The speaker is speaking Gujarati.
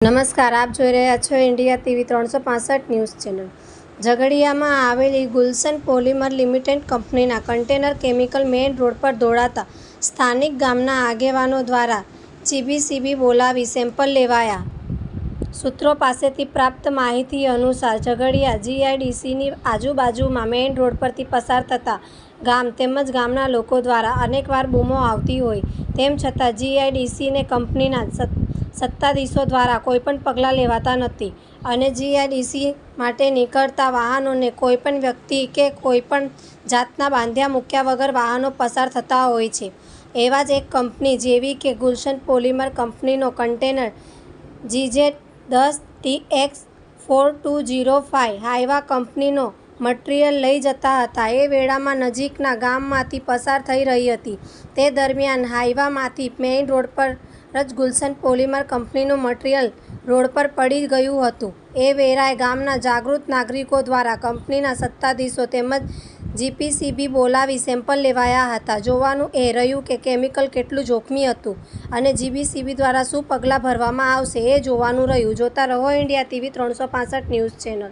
નમસ્કાર, આપ જોઈ રહ્યા છો ઇન્ડિયા ટીવી ત્રણસો પાસઠ ન્યૂઝ ચેનલ. ઝઘડિયામાં આવેલી ગુલશન પોલિમર લિમિટેડ કંપનીના કન્ટેનર કેમિકલ મેઇન રોડ પર દોડાતા સ્થાનિક ગામના આગેવાનો દ્વારા ચીબીસીબી બોલાવી સેમ્પલ લેવાયા. સૂત્રો પાસેથી પ્રાપ્ત માહિતી અનુસાર ઝઘડિયા જીઆઈડીસીની આજુબાજુમાં મેઇન રોડ પરથી પસાર થતા ગામ તેમજ ગામના લોકો દ્વારા અનેકવાર બૂમો આવતી હોય, તેમ છતાં જીઆઈડીસીને કંપનીના સત્તાધીશો દ્વારા કોઈપણ પગલાં લેવાતા નથી અને જીઆઈડીસી માટે નીકળતા વાહનોને કોઈપણ વ્યક્તિ કે કોઈપણ જાતના બાંધ્યા મૂક્યા વગર વાહનો પસાર થતા હોય છે. એવા જ એક કંપની જેવી કે ગુલશન પોલિમર કંપનીનો કન્ટેનર જીજેટ દસ T X four two zero five Hyva કંપનીનો મટીરિયલ લઈ જતા હતા. એ વેળામાં નજીકના ગામમાંથી પસાર થઈ રહી હતી. તે દરમિયાન હાઇવામાંથી મેઇન રોડ પર જ ગુલશન પોલીમર કંપનીનું મટીરિયલ રોડ પર પડી ગયું હતું. એ વેરાએ ગામના જાગૃત નાગરિકો દ્વારા કંપનીના સત્તાધીશો તેમજ જીપીસીબી બોલાવી સેમ્પલ લેવાયા હતા. જોવાનું એ રહ્યું કે કેમિકલ કેટલું જોખમી હતું અને જીબીસીબી દ્વારા શું પગલાં ભરવામાં આવશે એ જોવાનું રહ્યું. જોતા રહો ઇન્ડિયા ટીવી ત્રણસો ન્યૂઝ ચેનલ.